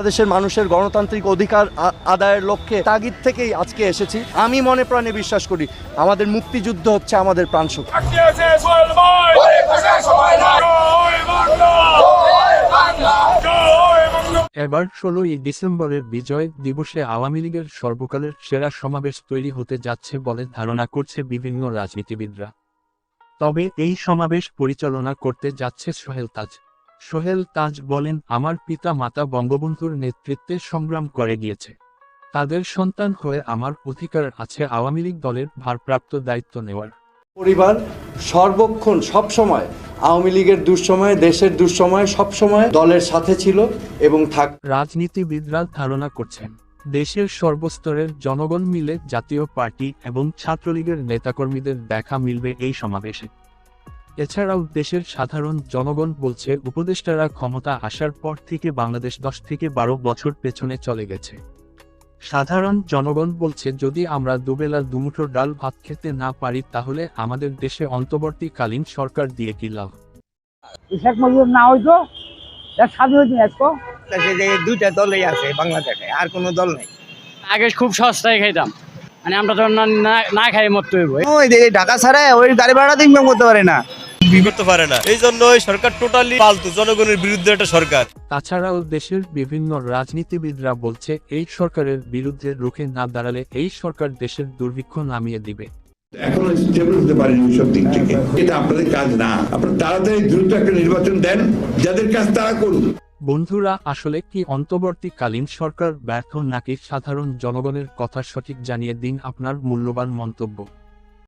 বাংলাদেশের মানুষের গণতান্ত্রিক অধিকার আদায়ের লক্ষ্যে তাগিদ থেকেই আজকে এসেছি। আমি মনে প্রাণে বিশ্বাস করি, আমাদের মুক্তিযুদ্ধ হচ্ছে আমাদের প্রাণশক্তি। এবার ষোলোই ডিসেম্বরের বিজয় দিবসে আওয়ামী লীগের সর্বকালের সেরা সমাবেশ তৈরি হতে যাচ্ছে বলে ধারণা করছে বিভিন্ন রাজনীতিবিদরা। তবে এই সমাবেশ পরিচালনা করতে যাচ্ছে সোহেল তাজ। সোহেল তাজ বলেন আমার পিতা মাতা বঙ্গবন্ধুর নেতৃত্বে সংগ্রাম করে গিয়েছে। তাদের সন্তান হয়ে আমার অধিকার আছে আওয়ামী লীগ দলের ভারপ্রাপ্ত দায়িত্ব নেওয়ার। পরিবার সর্বক্ষণ সবসময় আওয়ামী লীগের দুঃসময়ে দেশের দুঃসময়ে সবসময় দলের সাথে ছিল এবং থাক রাজনীতিবিদরা ধারণা করছেন দেশের সর্বস্তরের জনগণ মিলে জাতীয় পার্টি এবং ছাত্রলীগের নেতাকর্মীদের দেখা মিলবে এই সমাবেশে। এছাড়াও দেশের সাধারণ জনগণ বলছে উপদেষ্টারা ক্ষমতা আসার পর থেকে বাংলাদেশ দশ থেকে বারো বছর পেছনে চলে গেছে। সাধারণ জনগণ বলছে যদি আমরা দুবেলা দুমুঠো ডাল ভাত খেতে না পারি তাহলে আমাদের দেশে অন্তর্বর্তীকালীন সরকার দিয়ে কি লাভ? শেখ মুজিবুর না হইতো স্বাধীন হইতো দুইটা দলই আছে বাংলাদেশে আর কোনো দল নেই। আগে খুব সস্তায় খাইতাম মানে আমরা তো না খাই মরতে হইব। ওই ঢাকা ছাড়া ওই গাড়ি ভাড়া তো ইনকাম করতে পারে না। করতে পারে না। এই জন্যই সরকার টোটালি ফালতু জনগণের বিরুদ্ধে একটা সরকার। তাছাড়াও দেশের বিভিন্ন রাজনীতিবিদরা বলছে এই সরকারের বিরুদ্ধে রুখে না দাঁড়ালে এই সরকার দেশের দুর্ভিক্ষ নামিয়ে দিবে। এখনও স্টেবল হতে পারেনি ওইসব দিক থেকে। এটা আপনাদের কাজ না। আপনারা তাড়াতাড়ি দ্রুত একটা নির্বাচন দেন যাদের কাজ তারা করুন বন্ধুরা আসলে কি অন্তর্বর্তীকালীন সরকার ব্যর্থ নাকি সাধারণ জনগণের কথা সঠিক জানিয়ে দিন আপনার মূল্যবান মন্তব্য।